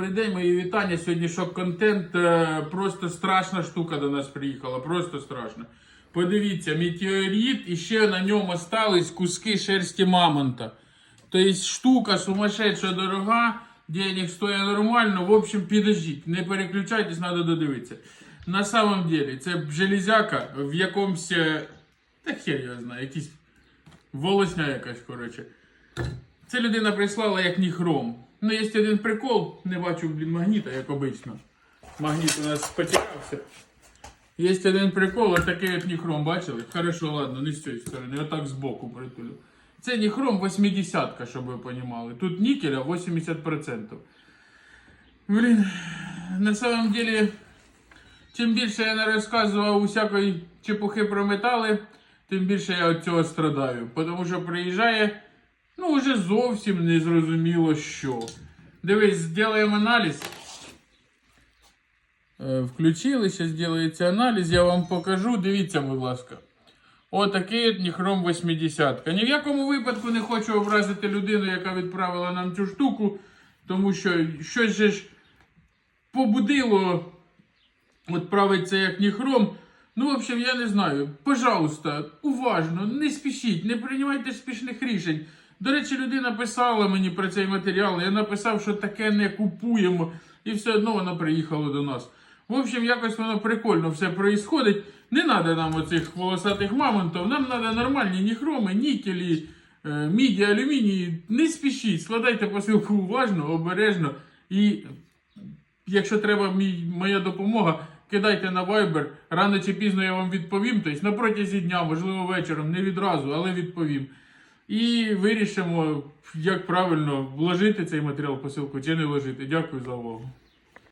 Добрий день, мої вітання. Сьогодні шок контент. Е, Просто страшна штука до нас приїхала. Просто страшно. Подивіться, метеорит і ще на ньому остались куски шерсті мамонта. Тобто штука сумасшедша дорога, денег стоїть нормально. В общем, підождіть, не переключайтесь, треба додивитися. На самом деле, це железяка в якомусь. е, Та хер я знаю, якийсь волосня якась, коротше. Це людина прислала як ніхром. Ну, є один прикол, не бачу, блін, магніта, як обично. Магніт у нас потерявся. Є один прикол, отакий от ніхром, бачили? Хорошо, ладно, не з цієї сторони, отак збоку притулю. Це ніхром 80-ка, щоб ви розуміли. Тут нікеля 80%. Блін, на самом деле, чим більше я не розказував усякої чепухи про метали, тим більше я від цього страдаю. Тому що приїжджає, ну, вже зовсім не зрозуміло що. Дивись, зробимо аналіз. Е, Включили, зараз зробиться аналіз, я вам покажу. Дивіться, будь ласка. Отакий от ніхром 80. Ні в якому випадку не хочу образити людину, яка відправила нам цю штуку, тому що щось же ж побудило відправити це як ніхром. Ну, в общем, я не знаю. Пожалуйста, уважно, не спішіть, не приймайте спішних рішень. До речі, людина писала мені про цей матеріал. Я написав, що таке не купуємо, і все одно воно приїхало до нас. В общем, якось воно прикольно все проїсходить. Не треба нам оцих волосатих мамонтів, нам треба нормальні ніхроми, нікелі, е, міді, алюмінії. Не спішіть, складайте посилку уважно, обережно. І якщо треба мій, моя допомога, кидайте на Viber. Рано чи пізно я вам відповім. Тобто на протязі дня, можливо, вечором, не відразу, але відповім. І вирішимо, як правильно вложити цей матеріал в посилку чи не вложити. Дякую за увагу.